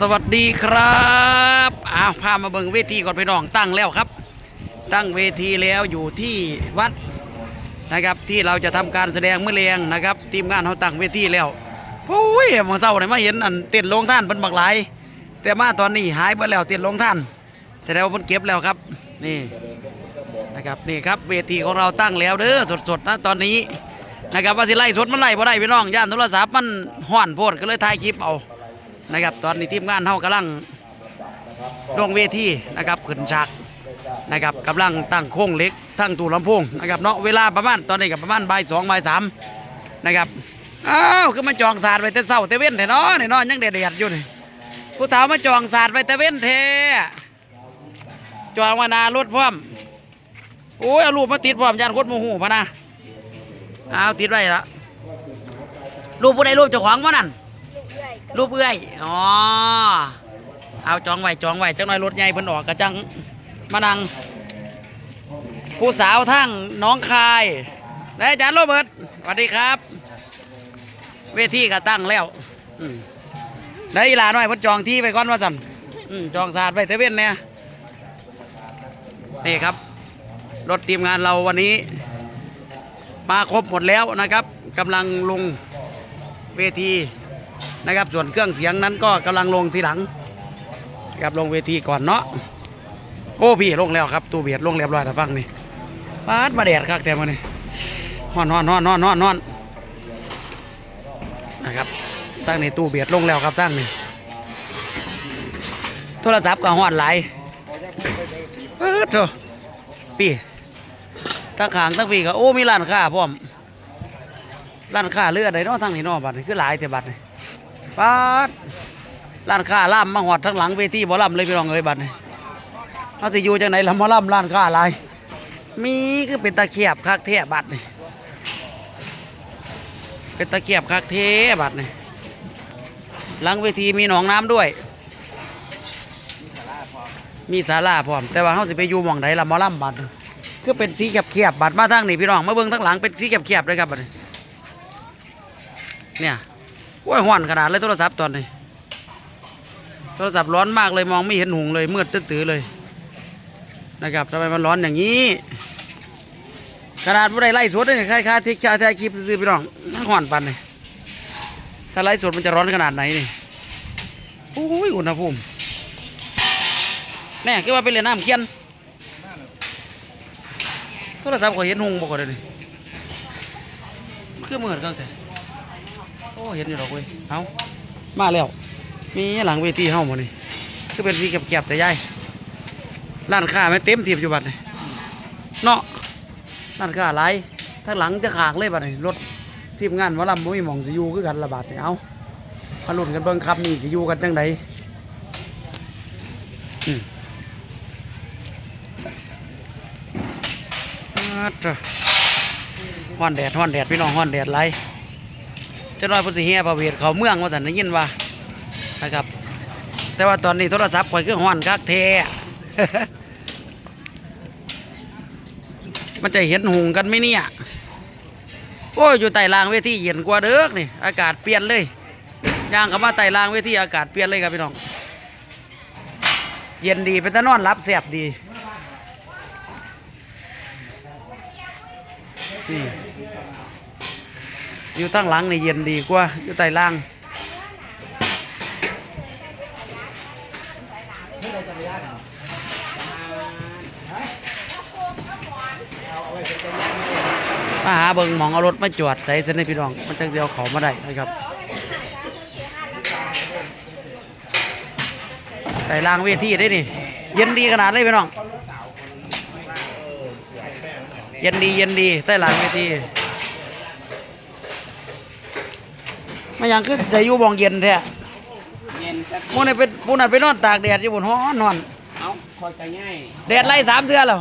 สวัสดีครับอ้าวพามาเบิ่งเวทีก่อนพี่น้องตั้งแล้วครับ ตั้งเวทีแล้วอยู่ที่วัดนะครับที่เราจะทำการแสดงเมื่อเรียงนะครับทีมงานเขาตั้งเวทีแล้วโอ้ยมื่อเช้าเนี่ยมาเห็นอันเต้นลงท่านเป็นบักหลาย แต่มาตอนนี้หายไปแล้วเต้นลงท่านแสดงว่ามันเก็บแล้วครับนี่นะครับนี่ครับเวทีของเราตั้งแล้วเด้อสดๆนะตอนนี้นะครับว่าสิไล่สดมันไล่บ่ได้พี่น้องย่านโทรศัพท์มันห่อนโพดก็เลยถ่ายคลิปเอา นะครับ ตอนนี้ทีมงานเฮากำลังลงเวทีนะครับขึ้นฉากนะครับกำลังตั้งโค้งเล็กทั้งตู้ลำโพงนะครับเนาะเวลาประมาณตอนนี้กับประมาณบ่ายสองบ่ายสามนะครับอ้าวคือมาจองศาสตร์ไว้แต่เช้าแต่เว้นแท้เนาะนี่เนาะยังเด็ดๆอยู่นี่ผู้สาวมาจองศาสตร์ไว้แต่เว้นแท้จองมานารถพร้อมโอ้ยเอารูปมาติดพร้อมยานโคตรโมโหพะนะเอาติดไว้ละรูปผู้ใดรูปเจ้าของวะนั่น รูปเอื้อยอ๋อเอาจองไว้จองไว้จังหน่อยรถใหญ่เพิ่นออกกระจังมานังผู้สาวทั้งน้องคายและอาจารย์โรเบิร์ตสวัสดีครับ เวทีก็ตั้งแล้วได้อีลาหน่อยเพิ่นจองที่ไปก่อนว่าสั่นจองศาสตร์ไว้เทเว่นเนี่ยนี่ครับ รถทีมงานเราวันนี้ มาครบหมดแล้วนะครับกำลังลงเวที นะครับ ส่วนเครื่องเสียงนั้นก็กำลังลงทีหลังนะครับลงเวทีก่อนเนาะโอ้พี่ลงแล้วครับตู้เบียดลงเรียบร้อยแต่ฟังนี่ปาดมาแดดคักแต่มานี่ฮ้อนฮ้อนฮอนฮ้อนฮอนฮ้อนนะครับตั้งในตู้เบียดลงแล้วครับตั้งนี่โทรศัพท์ก็ฮ้อนไหลเออโถพี่ทั้งขางทั้งพี่ก็โอ้มีร้านค้าพร้อมร้านค้าเลือดไดเนาะทั้งนี้เนาะบัดนี้คือหลายแต่บัดนี้ ปาดร้านค้าล่ามมาหอดทั้งหลังเวทีบ่ล่ำเลยพี่น้องเอ้ยบัดนี้เขาสิอยู่จังไหนล่ะมาล่ำร้านค้าอะไรมีคือเป็นตะเขียบคักเทบัดนี่เป็นตะเขียบคักเทบัดนี่หลังเวทีมีหนองน้ำด้วย มีศาลาพร้อม แต่ว่าเขาสิไปอยู่หม่องไหนล่ะหมอล่ำบัดคือเป็นสีเขียบๆบัดมาทางนี่พี่น้องมาเบิ่งทั้งหลังเป็นสีเขียบๆเลยครับบัดเนี่ย โอ้ยห้อนขนาดเลยโทรศัพท์ตอนนี้ โทรศัพท์ร้อนมากเลยมองไม่เห็นหุงเลยมืดตื้อๆเลย นะครับทำไมมันร้อนอย่างนี้ขนาดไม่ได้ไล่สดเลยใครค่าที่ค่าแท้คลิปซื้อพี่น้องมันห้อนปันเลยถ้าไล่สดมันจะร้อนขนาดไหนนี่โอ้ยอุณหภูมิแน่คือว่าไปเล่นน้ำเคียนโทรศัพท์ก็เห็นหุงบ่ก่อนเลยนี่มันคือมืดกันแต่ โอ้เห็นอยู่ดอกเว้ยเอามาแล้ว มีหลังเวทีเฮ้าหมดนี่คือเป็นสีเก็บๆแต่ยายร้านค้าไม่เต็มทีบอยู่บัดนี่เนาะร้านค้าหลายทั้งหลังจะขากเลยบัดนี่รถทีมงานวะลำบ่มีหมองสิอยู่คือกันละบาดนี่เอามาลุ้นกันเบิ่งครับนี่สิอยู่กันจังไดอืมอาดเด้อฮ้อนแดดฮ้อนแดดพี่น้องฮ้อนแดดไหลายเจะน้อยพุทธิเฮียประเวทเขาเมืองว่าสันได้ยินว่านะครับ แต่ว่าตอนนี้โทรศัพท์ข่อยคือห้อนคักเทมันจะเห็นหุงกันไหมเนี่ยโอ้ยอยู่ใต้รางเวทีเย็นกว่าเด้อนี่อากาศเปลี่ยนเลยย่างเข้ามาใต้รางเวทีอากาศเปลี่ยนเลยครับพี่น้อง เย็นดีเป็นตะนอนรับแสบดีนี่ อยู่ทั้งหลังในเย็นดีกว่า อยู่ใต้ล่างมาหาเบิงมองเอารถมาจอดใส่เส้นในพี่น้อง มันจังสิเอาเขามาได้นะครับใต้ล่างเวทีได้นี่ เย็นดีขนาดเลยพี่น้อง เย็นดีเย็นดีใต้ล่างเวที ไม่ยังคือจะอยู่บองเย็นแท้เย็นครับหมูนี่เป็นหมูนั่นไปนอนตากแดดอยู่บนห้อนนอน เอาคอยจะง่ายแดดไล่สามเทื่อแล้ว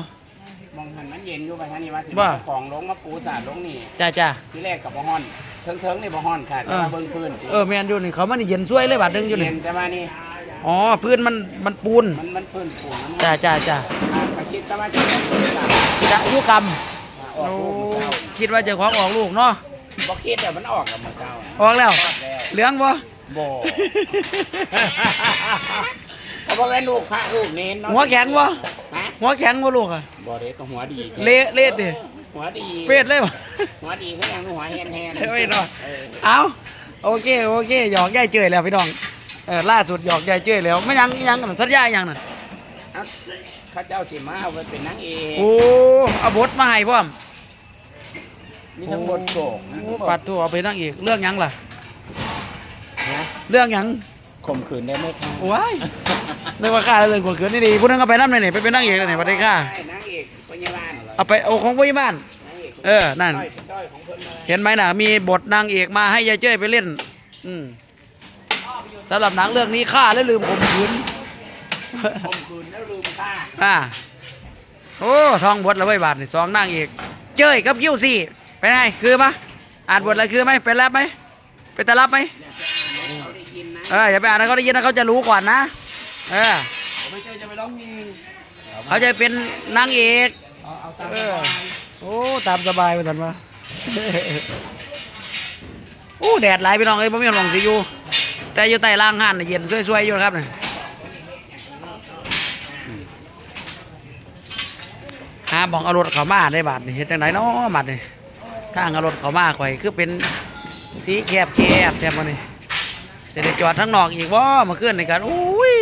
มองหันมันเย็นอยู่ไปท่านี่ว่าสิว่าของลงมาปูสาดลงนี่จ้าจ้าที่แรกกับบ่ฮ้อนเทิงเทิงๆนี่บ่ฮ้อนค่ะแต่ว่าเออเบิ่งพื้นเออแมนอยู่นี่เขามันเย็นช่วยเลยบาดหนึงอยู่นี่เย็นแต่ว่านี่อ๋อพื้นมันมันปูนมันมันพื้นปูนมันจ้าจ้าจ้าอ่าก็คิดแต่ว่าจะเป็นปูนสาดจะยุกรรมออกโอ้ลูกมื้อเช้าคิดว่าจะของออกลูกเนาะ บ่คิดแต่มันออกกับมื้อเช้าออกแล้ว ออกแล้วเหลืองบ่บ่เพราะว่าลูกพระลูกเน้นเนาะหัวแข็งวะฮะหัวแข็งวะลูกอะบ่เด็กก็หัวดีเละเละดิหัวดีเป็ดเลยวะหัวดีเขายังหัวแฮนแฮนเฮ้ยเนาะเอาโอเคโอเคหยอกยายเจ้ยแล้วพี่น้องเออล่าสุดหยอกยายเจ้ยแล้วไม่ยังยังกันสัญญายังนั่นข้าเจ้าสิมาเอาไว้เป็นนางเอกโอ้เอาบทมาให้พร้อม มีทั้งบทโศกโอ้ปัดตัวเอาไปนั่งอีกเรื่องหยังล่ะ นะเรื่องหยังข่มขืนได้ไหมคะว้ายนึกว่าข้าเรื่องกดเกินนี่ดีผู้นึงเอาไปนั่นเลยนี่ไปเป็นนั่งเอกเลยนี่ประเดี๋ยวข้าใช่นางเอกพยาบาลเอาไปเอาของผู้ใหญ่บ้าน นางเอกเออนั่นต้อยเป็นต้อยของเพิ่นเลยเห็นไหมน่ะมีบทนางเอกมาให้ยายเจ้ยไปเล่น อืมสำหรับหนังเรื่องนี้ฆ่าและลืมข่มขืน ข่มขืนแล้วลืมค่าอ่าโอ้ทองบทแล้วไว้ยบาทนี่สองนางเอก เจ้ยกับคิวซี่ ไปไงคือปะอ่านบทอะไรคือไหมเป็นแรปไหมเป็นตารับไหมเขาได้ยินนะเอออย่าไปอ่านนะเขาได้ยินนะเขาจะรู้ก่อนนะเออไม่ใช่จะไปร้องเพลงเขาจะเป็นนางเอกเอาเอาตามเอสอบายโอ้ตามสบายมาสันมาโอ้แดดหลายพี่น้องเอ้ยผมมีหลงสิอยู่แต่อยู่ใต้ล่างห้านน่ะเย็นสวยๆอยู่นะครับเนี่ยหาบอกเอารถเขามาได้บาทนี่เฮ็ดจังไดเนาะบาทนี่ ทางเอารถเขามาข่อยคือเป็นสีแคบแคบแถมมานี่เสได็จจอดทั้งนอกอีกว่ามาขึ้นในกันอุ้ย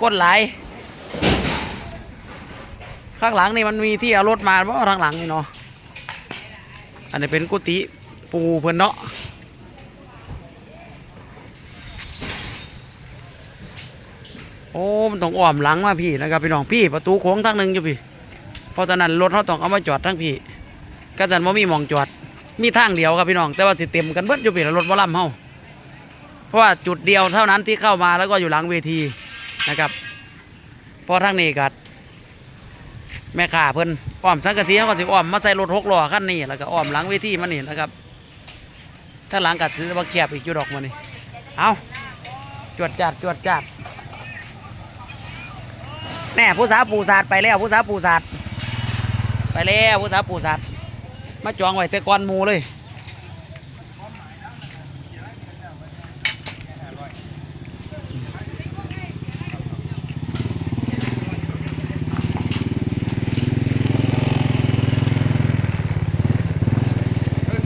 ก้นไหลข้างหลังนี่มันมีที่เอารถมาเพราะทางหลังนี่เนาะอันนี้เป็นกุฏิปูเพิ่นเนาะโอ้มันต้องอ้อมหลังมาพี่นะครับพี่น้องพี่ประตูโค้งทางหนึ่งอยู่พี่เพราะฉะนั้นรถเขาต้องเอามาจอดทั้งพี่ กระสันว่ามีมองจอด มีทางเดียวครับพี่น้อง แต่ว่าสิเต็มกันเบิดอยู่พี่แล้วรถวอลลัมเฮาเพราะว่าจุดเดียวเท่านั้นที่เข้ามาแล้วก็อยู่หลังเวทีนะครับเพอทางนี้กัดแม่ข่าเพิ่นอ้อมสังกะสีเขาก็สิอ้อมมาใส่รถหกล้อคันนี้แล้วก็อ้อมหลังเวทีมันนี่นะครับ ถ้าหลังกัดซื้อมาเขียบอีกอยู่ดอกมันนี่เอาจวดจัดจวดจัดแน่ผู้สาวปูศาสตร์ไปแล้วผู้สาวปูศาสตร์ไปแล้วผู้สาวปูศาสตร์ มาจองไว้แต่ก่อนหมูเลย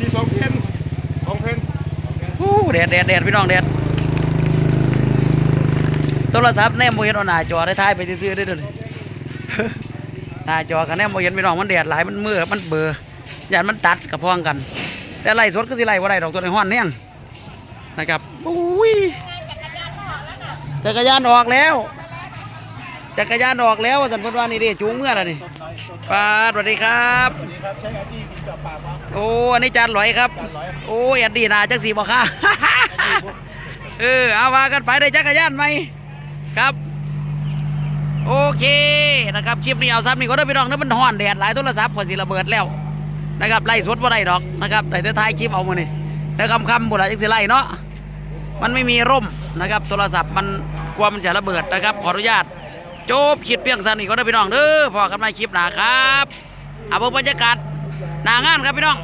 ที่สองเพนสองเพนฮู้แดดแดดแดดพี่น้องแดดโทรศัพท์แนมโมเห็นเอาหน้าจอได้ท้ายไปซื้อๆได้อเด้วยหน้าจอกับแนมโมเห็นพี่น้องมันแดดหลายมันมือมันเบลอ ยันมันตัดกับพ้องกัน แต่ไล่สดก็สิไล่ว่าได้ดอกตัวในห้อนเนี่ยนะครับอุ้ยจักรยานออกแล้วจักรยานออกแล้วสันพนวานี่ดิจูงเมื่อไรนี่ปาสวัสดีครับสวัสดีครับใช้อาดีกินกับปากครับโอ้อันนี้จานลอยครับโอ้ยอันดีนาจังสีบอกค่ะเออเอาว่ากันไปได้จักรยานไหมครับ โอเคนะครับคลิปนี้เอาซ้ำนี่ก็ได้ไปน้องนั่นมันห่อนแดดหลายโทรศัพท์พอสิระเบิดแล้ว นะครับไล่สดว่าได้ดอกนะครับได้แต่ท้ายคลิปเอามานี่แล้วคำคำบุหรี่จังสิไล่เนาะมันไม่มีร่มนะครับ โทรศัพท์มันกลัวมันจะระเบิดนะครับ ขออนุญาตจบคลิปเพียงสั้นอีกก็ได้พี่น้องเด้อพอกันในคลิปหนาครับเอาเบิ่งบรรยากาศหนางานครับพี่น้อง